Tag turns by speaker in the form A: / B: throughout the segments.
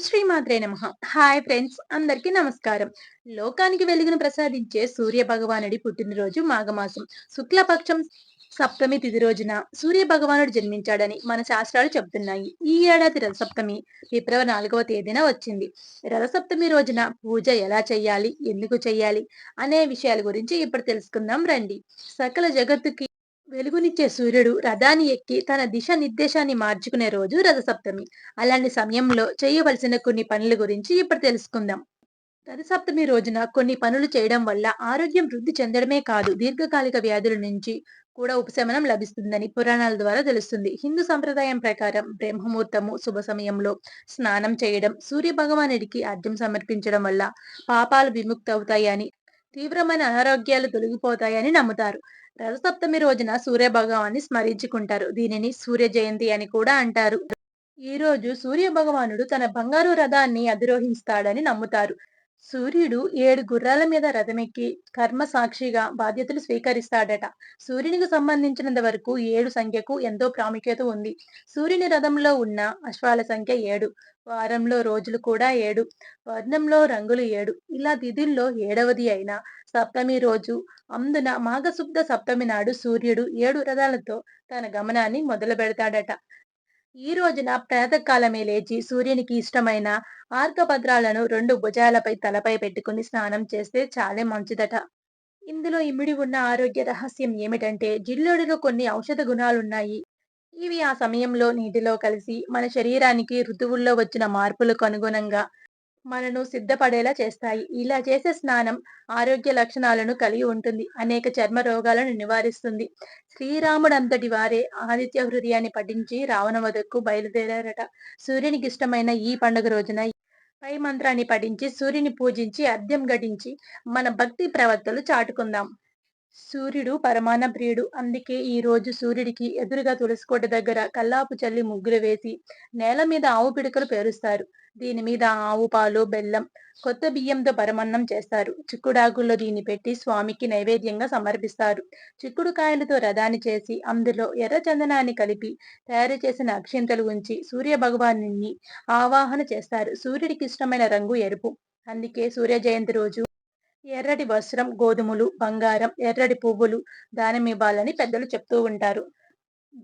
A: శ్రీమాత్రే నమ. Hi friends అందరికీ నమస్కారం. లోకానికి వెలుగును ప్రసాదించే సూర్య భగవానుడి పుట్టినరోజు మాఘమాసం. శుక్లపక్షం సప్తమి తిది రోజున సూర్య భగవానుడు జన్మించాడని మన శాస్త్రాలు చెబుతున్నాయి. ఈ ఏడాది రథసప్తమి ఫిబ్రవరి నాలుగవ తేదీన వచ్చింది. రథసప్తమి రోజున పూజ ఎలా చేయాలి? ఎందుకు చేయాలి? అనే విషయాల గురించి ఇప్పుడు తెలుసుకుందాం రండి. సకల జగత్తుకి వెలుగునిచ్చే సూర్యుడు రథాన్ని ఎక్కి తన దిశ నిర్దేశాన్ని మార్చుకునే రోజు రథసప్తమి. అలాంటి సమయంలో చేయవలసిన కొన్ని పనుల గురించి ఇప్పుడు తెలుసుకుందాం. రథసప్తమి రోజున కొన్ని పనులు చేయడం వల్ల ఆరోగ్యం వృద్ధి చెందడమే కాదు దీర్ఘకాలిక వ్యాధుల నుంచి కూడా ఉపశమనం లభిస్తుందని పురాణాల ద్వారా తెలుస్తుంది. హిందూ సంప్రదాయం ప్రకారం బ్రహ్మముహూర్తము శుభ సమయంలో స్నానం చేయడం సూర్య భగవానుడికి అర్ఘ్యం సమర్పించడం వల్ల పాపాలు విముక్తి అవుతాయని తీవ్రమైన అనారోగ్యాలు తొలగిపోతాయని నమ్ముతారు. రథసప్తమి రోజున సూర్య భగవాన్ని స్మరించుకుంటారు. దీనిని సూర్య జయంతి అని కూడా అంటారు. ఈ రోజు సూర్య భగవానుడు తన బంగారు రథాన్ని అధిరోహిస్తాడని నమ్ముతారు. సూర్యుడు ఏడు గుర్రాల మీద రథమెక్కి కర్మ సాక్షిగా బాధ్యతలు స్వీకరిస్తాడట. సూర్యునికి సంబంధించినంత వరకు ఏడు సంఖ్యకు ఎంతో ప్రాముఖ్యత ఉంది. సూర్యుని రథంలో ఉన్న అశ్వాల సంఖ్య ఏడు వారంలో రోజులు కూడా ఏడు వర్ణంలో రంగులు ఏడు. ఇలా తిథుల్లో ఏడవది అయిన సప్తమి రోజు అందున మాఘశుద్ధ సప్తమి నాడు సూర్యుడు ఏడు రథాలతో తన గమనాన్ని మొదలు పెడతాడట ఈ రోజున ప్రాతకాలమే లేచి సూర్యునికి ఇష్టమైన ఆర్కపత్రాలను రెండు భుజాలపై తలపై పెట్టుకుని స్నానం చేస్తే చాలా మంచిదట. ఇందులో ఇమిడి ఉన్న ఆరోగ్య రహస్యం ఏమిటంటే జిల్లుడిలో కొన్ని ఔషధ గుణాలున్నాయి. ఇవి ఆ సమయంలో నీటిలో కలిసి మన శరీరానికి ఋతువుల్లో వచ్చిన మార్పులకు అనుగుణంగా మనను సిద్ధపడేలా చేస్తాయి. ఇలా చేసే స్నానం ఆరోగ్య లక్షణాలను కలిగి ఉంటుంది. అనేక చర్మ రోగాలను నివారిస్తుంది. శ్రీరాముడంతటి వారే ఆదిత్య హృదయాన్ని పఠించి రావణ వదకు బయలుదేరారట. సూర్యునికి ఇష్టమైన ఈ పండుగ రోజున పై మంత్రాన్ని పఠించి సూర్యుని పూజించి అర్ధ్యం గడించి మన భక్తి ప్రవర్తలు చాటుకుందాం. సూర్యుడు పరమాన ప్రియుడు. అందుకే ఈ రోజు సూర్యుడికి ఎదురుగా తులసికోట దగ్గర కల్లాపు చల్లి ముగ్గులు వేసి నేల మీద ఆవు పిడకలు పేరుస్తారు. దీని మీద ఆవు పాలు బెల్లం కొత్త బియ్యంతో పరమన్నం చేస్తారు. చిక్కుడాకుల్లో దీన్ని పెట్టి స్వామికి నైవేద్యంగా సమర్పిస్తారు. చిక్కుడు కాయలతో రథాన్ని చేసి అందులో ఎర్ర చందనాన్ని కలిపి తయారు చేసిన అక్షింతలు ఉంచి సూర్య భగవాను ఆవాహన చేస్తారు. సూర్యుడికి ఇష్టమైన రంగు ఎరుపు. అందుకే సూర్య జయంతి రోజు ఎర్రటి వస్త్రం గోధుమలు బంగారం ఎర్రటి పువ్వులు దానమివ్వాలని పెద్దలు చెప్తూ ఉంటారు.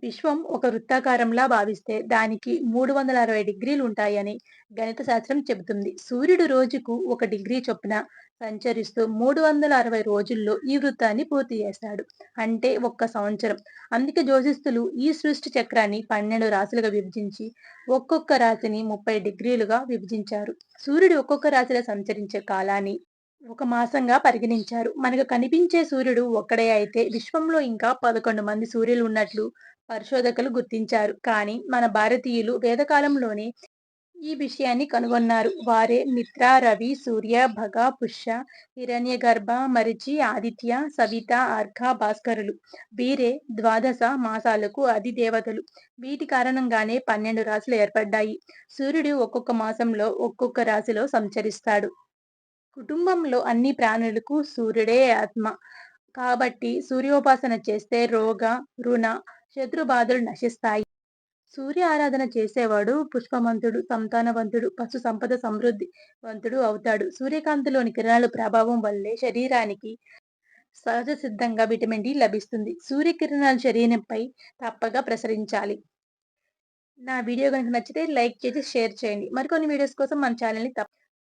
A: విశ్వం ఒక వృత్తాకారంలా భావిస్తే దానికి మూడు వందల అరవై డిగ్రీలు ఉంటాయని గణిత శాస్త్రం చెబుతుంది. సూర్యుడు రోజుకు ఒక డిగ్రీ చొప్పున సంచరిస్తూ మూడు వందల అరవై రోజుల్లో ఈ వృత్తాన్ని పూర్తి చేస్తాడు. అంటే ఒక్క సంవత్సరం. అందుకే జ్యోతిస్తులు ఈ సృష్టి చక్రాన్ని పన్నెండు రాశులుగా విభజించి ఒక్కొక్క రాశిని ముప్పై డిగ్రీలుగా విభజించారు. సూర్యుడు ఒక్కొక్క రాశిలో సంచరించే కాలాన్ని ఒక మాసంగా పరిగణించారు. మనకు కనిపించే సూర్యుడు ఒక్కడే అయితే విశ్వంలో ఇంకా పదకొండు మంది సూర్యులు ఉన్నట్లు పరిశోధకులు గుర్తించారు. కానీ మన భారతీయులు వేదకాలంలోనే ఈ విషయాన్ని కనుగొన్నారు. వారే మిత్ర రవి సూర్య భగ పుష్య హిరణ్య గర్భ మరిచి ఆదిత్య సవిత అర్ఘ భాస్కరులు. వీరే ద్వాదశ మాసాలకు అది దేవతలు వీటి కారణంగానే పన్నెండు రాశులు ఏర్పడ్డాయి. సూర్యుడు ఒక్కొక్క మాసంలో ఒక్కొక్క రాశిలో సంచరిస్తాడు. కుటుంబంలో అన్ని ప్రాణులకు సూర్యుడే ఆత్మ. కాబట్టి సూర్యోపాసన చేస్తే రోగ రుణ శత్రు బాధలు నశిస్తాయి. సూర్య ఆరాధన చేసేవాడు పుష్పమంతుడు సంతానవంతుడు పశు సంపద సమృద్ధి వంతుడు అవుతాడు. సూర్యకాంతిలోని కిరణాల ప్రభావం వల్లే శరీరానికి సహజ సిద్ధంగా విటమిన్ డి లభిస్తుంది. సూర్యకిరణాలు శరీరంపై తప్పగా ప్రసరించాలి. నా వీడియో కనుక నచ్చితే లైక్ చేసి షేర్ చేయండి. మరికొన్ని వీడియోస్ కోసం మన ఛానల్ని తప్ప